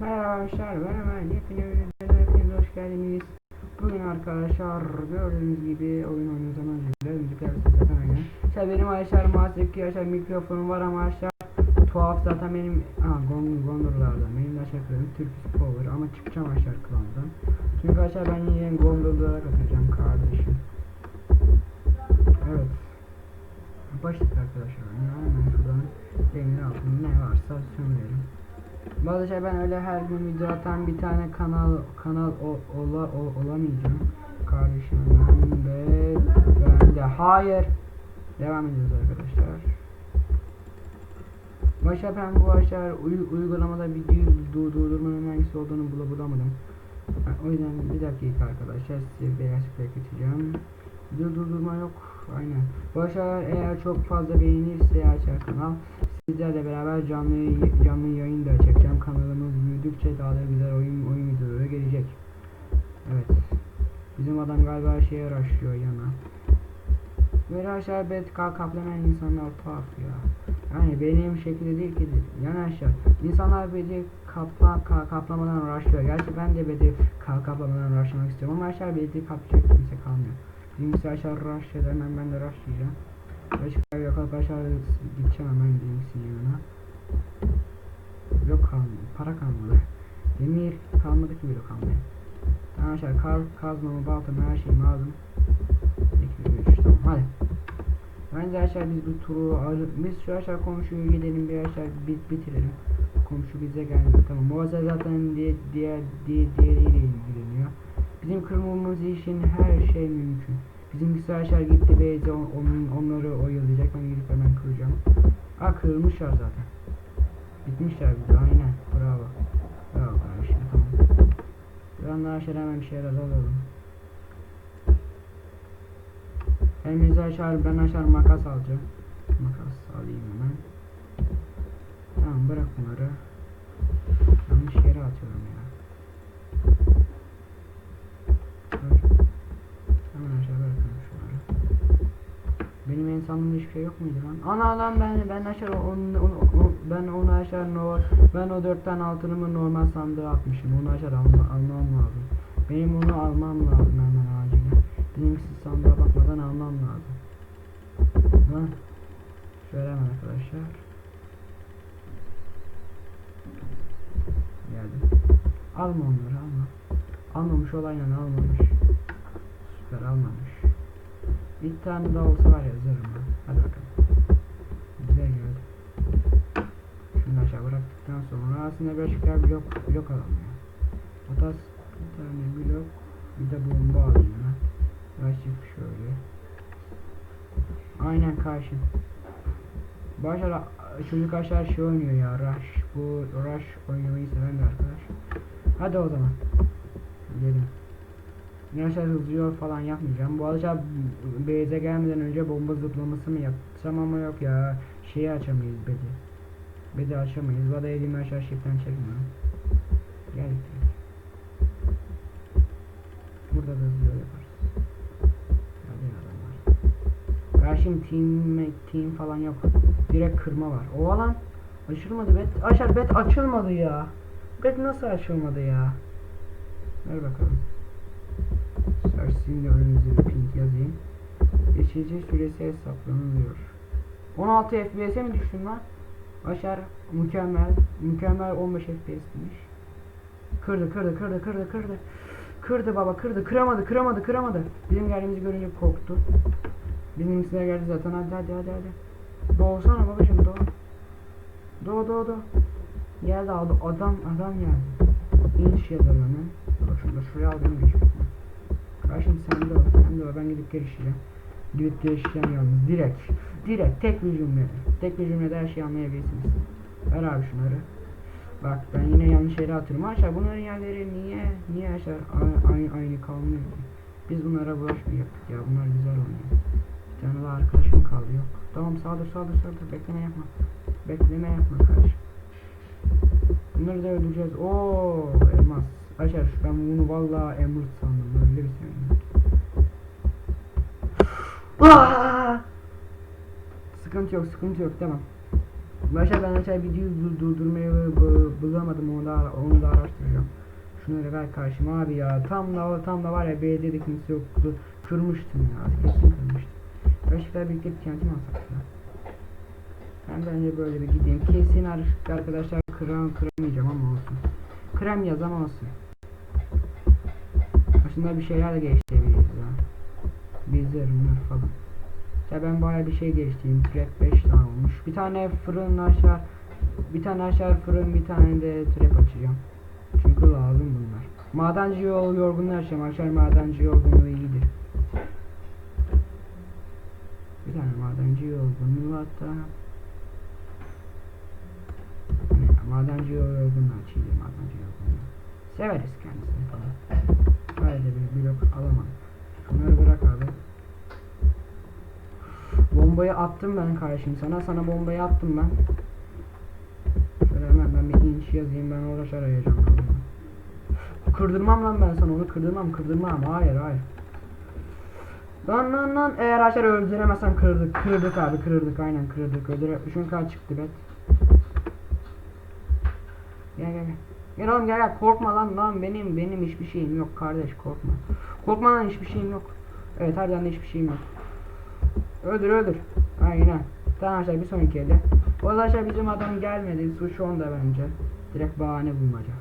Merhaba arkadaşlar, merhaba, hepiniz, hepiniz hoş geldiniz. Bugün arkadaşlar gördüğünüz gibi oyun oynuyoruz ama güzel müzikler zaten aynı. İşte benim arkadaşlar maalesef arkadaşlar mikrofonum var ama arkadaşlar tuhaf zaten benim ha gong gondollarda benim de klanım Turkish Power ama çıkacağım arkadaşlar klandan. Çünkü arkadaşlar ben yine gondollara katılacağım kardeşim. Evet. Başladık arkadaşlar. Hemen şuradan demir altında ne varsa sömürelim. Bu arada şey ben öyle her gün video atan bir tane kanal kanal o, ola, o, olamayacağım. Kardeşim ben de ben de hayır. Devam ediyoruz arkadaşlar. Başa ben bu uy, uygulamada video du, durdurmanın hangisi olduğunu bula, bulamadım. O yüzden bir dakika arkadaşlar size beyaz geçeceğim. Video durdurma yok. Aynen. Bu aşağı eğer çok fazla beğenirse açar kanal. Sizlerle beraber canlı canlı yayın da çekeceğim. Kanalımız büyüdükçe daha da güzel oyun oyun videoları gelecek. Evet. Bizim adam galiba şeye araştırıyor yana. Böyle aşağı kalk kaplanan insanlar tuhaf ya. Yani benim şekilde değil ki yan aşağı. İnsanlar bedi kapla ka, kaplamadan uğraşıyor. Gerçi ben de bedi ka, kaplamadan uğraşmak istiyorum ama aşağı bedi kaplayacak kimse kalmıyor. Bizimkisi aşağı rush hemen ben de rush diyeceğim. Başka yok aşağı gideceğim hemen bizimkisinin yanına. Kalmadı. Para kalmadı. Demir kalmadı ki bile kalmaya. Tamam aşağı kar, kazmamı, baltamı her şeyim lazım. 2, 3 tamam hadi. Bence aşağı biz bu turu alır. Biz şu aşağı komşuyu gidelim bir aşağı bit bitirelim. Komşu bize geldi. Tamam. Muazzez zaten diğer diğer diğer diğeriyle ilgileniyor. Bizim kırmamız için her şey mümkün. Bizimkisi aşağı gitti ve on, onları oyalayacak. Ben gidip hemen kıracağım. Aa kırmışlar zaten. Bitmişler bize aynen. Bravo. Bravo kardeşim tamam. Ben daha aşağı hemen bir şeyler alalım. Elimizi aşağı ben aşağı makas alacağım. Makas alayım hemen. Tamam bırak bunları. Yanlış yere atıyorum ya. Dur. Hemen aşağı bırakalım şunları. Benim insanlığımda hiçbir şey yok muydu lan? Ana lan ben ben aşağı onu, onu, onu- ben onu aşağı no, ben o dört tane altınımı normal sandığa atmışım. Onu aşağı alma, almam lazım. Benim onu almam lazım hemen acilen. Benimkisi sandığa bakmadan almam lazım. Lan. Şöyle hemen arkadaşlar. Geldim. Alma onları alma. Almamış olayla almamış. Süper almamış. Bir tane daha olsa var ya zırhım. Hadi bakalım. Güzel geldi. Şunu bıraktıktan sonra aslında başka blok blok. O da bir tane blok bir de bomba alayım ben. Başlık şöyle. Aynen karşı. Başar çocuk aşağı şey oynuyor ya Rush. Bu Rush oynamayı seven bir arkadaş. Hadi o zaman. Gidelim. Yaşar hızlı yol falan yapmayacağım. Bu arada base'e gelmeden önce bomba zıplaması mı yapsam ama yok ya. Şeyi açamayız bedi. Bedi açamayız. Vada elimi aşağı şiften çekmiyorum. Gel. Burada da hızlı yaparız. Hadi adamlar. Karşım team, team falan yok. Direkt kırma var. O alan açılmadı bet. Aşağı bet açılmadı ya. Bet nasıl açılmadı ya? Ver bakalım. Search'in de önünüze bir ping yazayım. Geçici süresi hesaplanılıyor. 16 FPS'e mi düştün lan? Başar mükemmel. Mükemmel 15 FPS'miş. Kırdı kırdı kırdı kırdı kırdı. Kırdı baba kırdı. Kıramadı kıramadı kıramadı. Bizim geldiğimizi görünce korktu. Bizimkisine geldi zaten hadi hadi hadi hadi. Doğsana babacım doğ. Doğ doğ doğ. Geldi aldı adam adam geldi. İnş hemen. Dur şunu da şuraya aldım Karşım sen de o sen de o ben gidip gelişeceğim. Gelişeceğim yalnız direkt. Direkt tek bir cümlede. Tek bir cümlede her şeyi anlayabilirsiniz. Ver abi şunları. Bak ben yine yanlış yere atıyorum. Aşağı bunların yerleri niye niye aşağı aynı, aynı, aynı kalmıyor? Biz bunlara bulaşmayacaktık ya. Bunlar güzel oynuyor. Bir tane daha arkadaşım kaldı yok. Tamam sağdır sağdır sağdır bekleme yapma. Bekleme yapma kardeşim. Bunları da öldüreceğiz. Oo elmas. Aşağı ben bunu vallahi emerald sandım. Öyle bir sevindim. Aa! Sıkıntı yok sıkıntı yok tamam. Başa ben aşağı videoyu dur- durdurmayı bulamadım onu da onu da araştıracağım. Şunları ver karşıma abi ya. Tam da tam da var ya belediyede kimse yoktu. Kırmıştım ya. Kesin kırmıştım. Gerçekten birlikte bir mi alsak ya? Ben bence böyle bir gideyim. Kesin ar- arkadaşlar kıram kıramayacağım ama olsun. Krem yaz ama olsun. Aslında bir şeyler de ya. Bizler falan. Ya ben baya bir şey geliştireyim. Trap 5 tane olmuş. Bir tane fırın aşağı bir tane aşağı fırın bir tane de trap açacağım. Çünkü lazım bunlar. Madenci yol yorgunluğu yaşam. Aşağı madenci yorgunluğu iyidir. Bir tane madenci yorgunluğu hatta. Madenci yorgunluğu açayım. Madenci yorgunluğu. Severiz kendisini falan. Böyle bir blok alamam. Şunları bırak abi. Bombayı attım ben kardeşim sana. Sana bombayı attım ben. Şöyle hemen ben bir inç yazayım ben uğraş arayacağım. Kırdırmam lan ben sana onu kırdırmam kırdırmam. Hayır hayır. Lan lan lan eğer aşağı öldüremezsem kırdık kırdık abi kırdık aynen kırdık öldüre şunun kadar çıktı bet. Gel gel. Gel oğlum gel gel korkma lan lan benim benim hiçbir şeyim yok kardeş korkma. Korkma lan hiçbir şeyim yok. Evet harbiden de hiçbir şeyim yok. Öldür öldür. Aynen. Tamam arkadaşlar bir sonraki elde. O arkadaşlar bizim adam gelmedi. Suç onda bence. Direkt bahane bulmaca.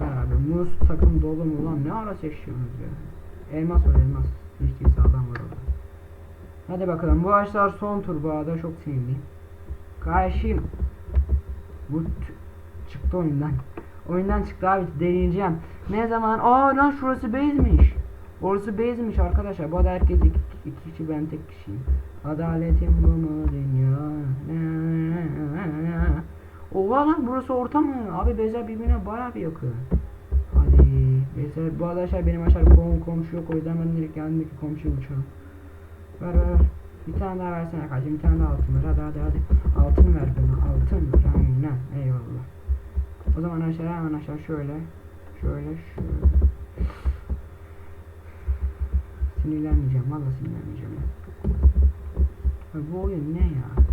Ver abi muz takım dolu mu lan ne ara seçiyorsunuz ya. Elmas var elmas. Hiç kimse adam var orada. Hadi bakalım bu ağaçlar son tur bu arada çok sinirliyim. Karşıyım. Bu çıktı oyundan. Oyundan çıktı abi deneyeceğim. Ne zaman? Aa lan şurası base'miş. Orası base'miş arkadaşlar. Bu arada herkes iki, iki kişi ben tek kişiyim. Adaletin bu mu dünya? Oha burası orta mı? Abi bezer birbirine bayağı bir yakın. Hadi. Bezer bu arkadaşlar benim aşağı kom komşu yok o yüzden ben direkt yanındaki komşuyu uçuyorum. Ver ver. Bir tane daha versene kardeşim. Bir tane daha altın ver. Hadi hadi hadi. Altın ver bana. Altın ver. Aynen. Eyvallah. O zaman aşağı hemen aşağı şöyle. Şöyle şöyle. Sinirlenmeyeceğim. Valla sinirlenmeyeceğim ya. Abi bu oyun ne ya?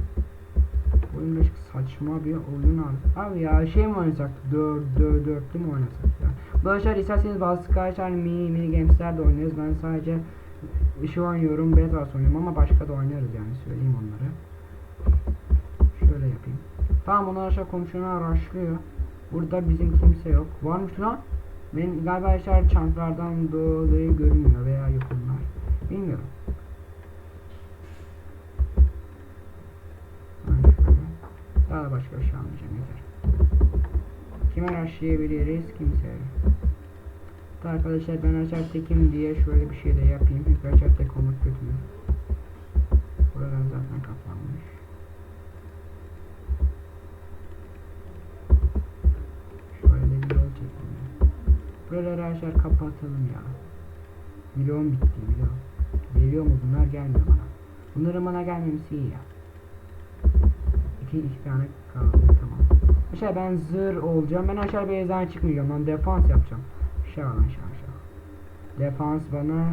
Bu oyun birazcık saçma bir oyun abi. Abi ya şey mi oynasak? Dör, dör, dörtlü mü oynasak ya? Bu arkadaşlar isterseniz bazı arkadaşlar mini, mini gamesler de oynarız. Ben sadece şu an yorum Bedwars oynuyorum ama başka da oynarız yani söyleyeyim onları. Şöyle yapayım. Tamam onlar aşağı komşuna araştırıyor. Burada bizim kimse yok. Varmış lan. Benim galiba aşağı çanklardan dolayı görünmüyor veya yok onlar. Bilmiyorum. Ha, şöyle. Daha da başka şey almayacağım yeter. Kime araştırabiliriz? Kimse. Da arkadaşlar ben açar tekim diye şöyle bir şey de yapayım. Çünkü açar tek olmak kötü mü? Buradan zaten kapanmış. Şöyle bir yol çekeyim. Buraları açar kapatalım ya. Milyon bitti milyon. Geliyor mu bunlar gelmiyor bana. Bunların bana gelmemesi iyi ya. İki, tane kaldı tamam. Aşağı ben zır olacağım. Ben aşağı bir ezan çıkmayacağım lan defans yapacağım. Var lan aşağı aşağı. Defans bana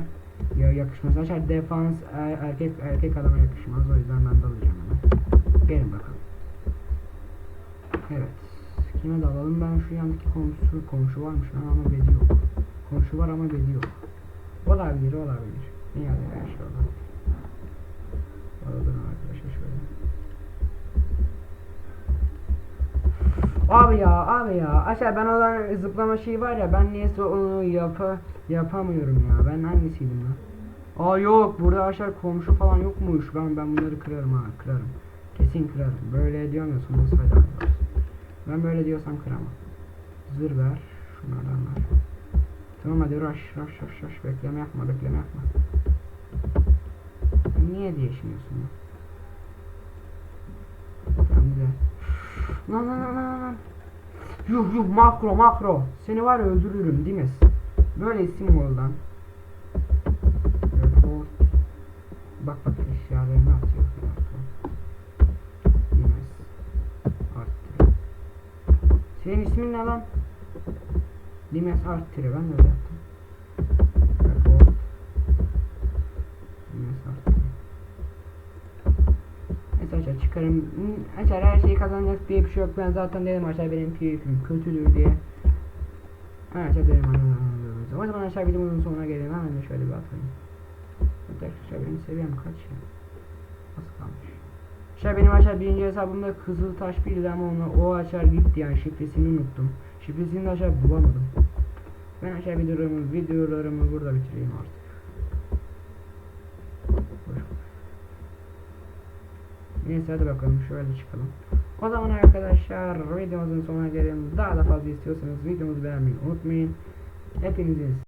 ya yakışmaz. Aşağı defans er- erkek erkek adama yakışmaz. O yüzden ben dalacağım hemen. Gelin bakalım. Evet. Kime dalalım ben şu yandaki komşu komşu varmış ama bedi yok. Komşu var ama bedi yok. Olabilir olabilir. Ne yazıyor her şey olabilir. Alalım arkadaşlar şöyle. Abi ya abi ya aşağı ben olan zıplama şeyi var ya ben niyeyse onu yapa yapamıyorum ya ben hangisiydim lan? Aa yok burada aşağı komşu falan yokmuş ben ben bunları kırarım ha kırarım. Kesin kırarım. Böyle diyorum ya sonunda fayda. Ben böyle diyorsam kıramam. Zır ver. Şunlardan ver. Tamam hadi rush rush rush rush bekleme yapma bekleme yapma. Niye değişmiyorsun ya? Tamam güzel. Lan lan lan lan lan. Yuh yuh makro makro. Seni var ya öldürürüm değil mi? Böyle isim ol lan. Report. Bak bak eşyalarını atıyor. Dimes. Arttır. Senin ismin ne lan? Dimes arttır. Ben öyle yaptım. Çık. çıkarım. Açar her şeyi kazanacak diye bir şey yok. Ben zaten dedim aşağı benim PvP'm kötüdür diye. Aşağı dedim anladım. O zaman aşağı videomuzun sonuna gelelim. Hemen de şöyle bir atayım. Arkadaşlar benim seviyem kaç ya? Az kalmış. Aşağı benim aşağı birinci hesabımda Kızıltaş birdi ama onu o aşağı gitti yani şifresini unuttum. Şifresini de aşağı bulamadım. Ben aşağı videolarımı, videolarımı burada bitireyim artık. Buyur. Neyse hadi bakalım şöyle çıkalım. O zaman arkadaşlar videomuzun sonuna gelelim. Daha da fazla istiyorsanız videomuzu beğenmeyi unutmayın. Hepinizin